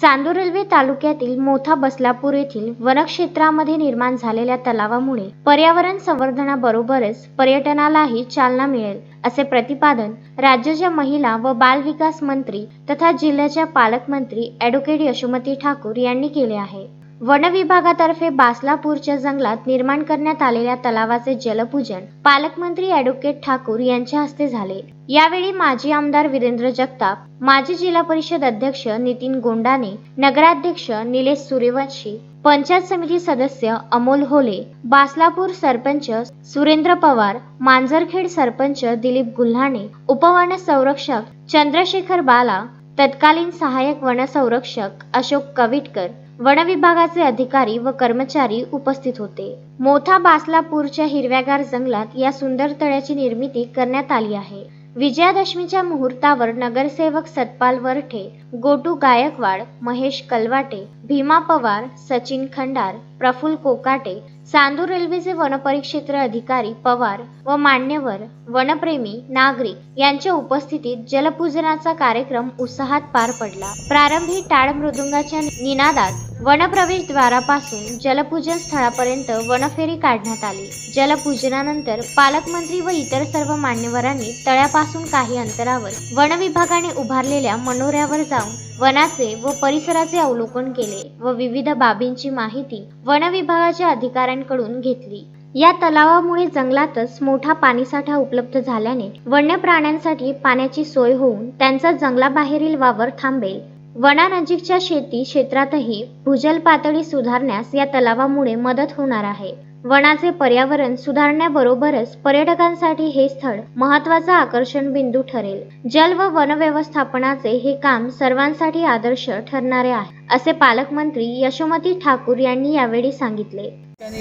Chandur railway तालुक्यातील मोठा बसलापूर येथील वनक्षेत्रामध्ये निर्माण झालेल्या तलावामुळे पर्यावरण संवर्धनाबरोबरच पर्यटनालाही चालना मिळेल असे प्रतिपादन राज्याच्या महिला व बाल विकास मंत्री तथा जिल्ह्याच्या पालकमंत्री ॲडव्होकेट यशोमती ठाकूर यांनी केले आहे. वन विभागातर्फे बासलापूरच्या जंगलात निर्माण करण्यात आलेल्या तलावाचे जलपूजन पालकमंत्री ॲडव्होकेट ठाकूर यांच्या हस्ते झाले. यावेळी माजी आमदार वीरेंद्र जगताप माजी जिल्हा परिषद अध्यक्ष नितीन गोंडाने नगराध्यक्ष निलेश सूर्यवंशी पंचायत समिती सदस्य अमोल होले बासलापूर सरपंच सुरेंद्र पवार मांजरखेड सरपंच दिलीप गुल्हाणे उपवन संरक्षक चंद्रशेखर बाला तत्कालीन सहाय्यक वनसंरक्षक अशोक कविटकर वन विभागाचे अधिकारी व कर्मचारी उपस्थित होते. मोठा बासलापूरच्या हिरव्यागार जंगलात या सुंदर तळ्याची निर्मिती करण्यात आली आहे. विजयादशमीच्या मुहूर्तावर नगरसेवक सतपाल वरठे गोटू गायकवाड महेश कलवाटे भीमा पवार सचिन खंडार प्रफुल कोकाटे चांदूर रेल्वेचे वनपरिक्षेत्र अधिकारी पवार व मान्यवर वनप्रेमी नागरिक यांच्या उपस्थितीत जलपूजनाचा कार्यक्रम उत्साहात पार पडला. प्रारंभी टाळ मृदुंगाच्या निनादात वनप्रवेशद्वारापासून जलपूजन स्थळापर्यंत वनफेरी काढण्यात आली. जलपूजनानंतर पालकमंत्री व इतर सर्व मान्यवरांनी तळ्यापासून काही अंतरावर वनविभागाने उभारलेल्या मनोऱ्यावर जाऊन वनाचे व परिसराचे अवलोकन केले व विविध बाबींची माहिती वनविभागाच्या अधिकाऱ्यांकडून घेतली. या तलावामुळे जंगलातच मोठा पाणीसाठा उपलब्ध झाल्याने वन्य प्राण्यांसाठी पाण्याची सोय होऊन त्यांचा जंगलाबाहेरील वावर थांबेल. वनानजीकच्या शेती क्षेत्रातही भूजल पातळी सुधारण्यास या तलावामुळे मदत होणार आहे. वनाचे पर्यावरण सुधारण्याबरोबरच पर्यटकांसाठी हे स्थळ महत्त्वाचा आकर्षण बिंदू ठरेल. जल व वन व्यवस्थापनाचे हे काम सर्वांसाठी आदर्श ठरणारे आहे असे पालकमंत्री यशोमती ठाकूर यांनी यावेळी सांगितले.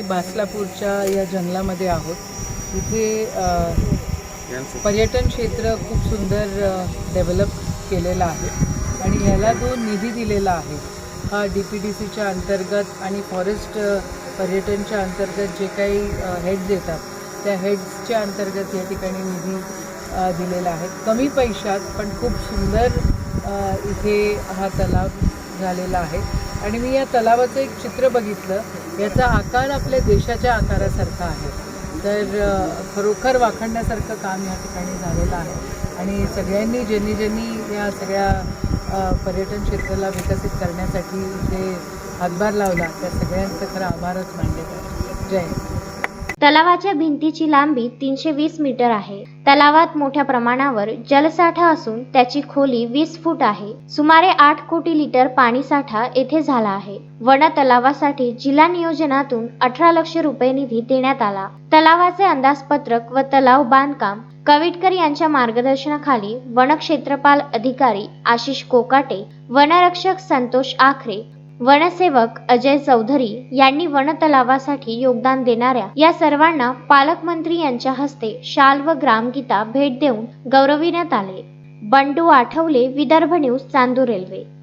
बासलापूरच्या या जंगलामध्ये आहोत. इथे पर्यटन क्षेत्र खूप सुंदर डेव्हलप केलेलं आहे. आणि ह्याला जो निधी दिलेला आहे हा डी पी डी सीच्या अंतर्गत आणि फॉरेस्ट पर्यटनच्या अंतर्गत जे काही हेड्स येतात त्या हेड्सच्या अंतर्गत या ठिकाणी निधी दिलेला आहे. कमी पैशात पण खूप सुंदर इथे हा तलाव झालेला आहे. आणि मी या तलावाचं एक चित्र बघितलं. याचा आकार आपल्या देशाच्या आकारासारखा आहे. तर खरोखर वाखाणण्यासारखं काम या ठिकाणी झालेलं आहे. आणि सगळ्यांनी ज्यांनी ज्यांनी या सगळ्या पर्यटन क्षेत्राला विकसित करण्यासाठी जे हातभार लावला त्या सगळ्यांचं खरं आभारच मानले जय हिंद. तलावाच्या भिंतीची लांबी तीनशे वीस मीटर आहे. तलावात मोठ्या प्रमाणावर जलसाठा असून त्याची खोली वीस फूट आहे. सुमारे आठ कोटी लिटर पाणीसाठा येथे झाला आहे. वन तलावासाठी जिल्हा नियोजनातून अठरा लक्ष रुपये निधी देण्यात आला. तलावाचे अंदाजपत्रक व तलाव बांधकाम कविटकर यांच्या मार्गदर्शनाखाली वनक्षेत्रपाल अधिकारी आशिष कोकाटे वनरक्षक संतोष आखरे वनसेवक अजय चौधरी यांनी वन तलावासाठी योगदान देणाऱ्या या सर्वांना पालकमंत्री यांच्या हस्ते शाल व ग्रामगीता भेट देऊन गौरविण्यात आले. Bandu Athawale Vidarbha news Chandur railway.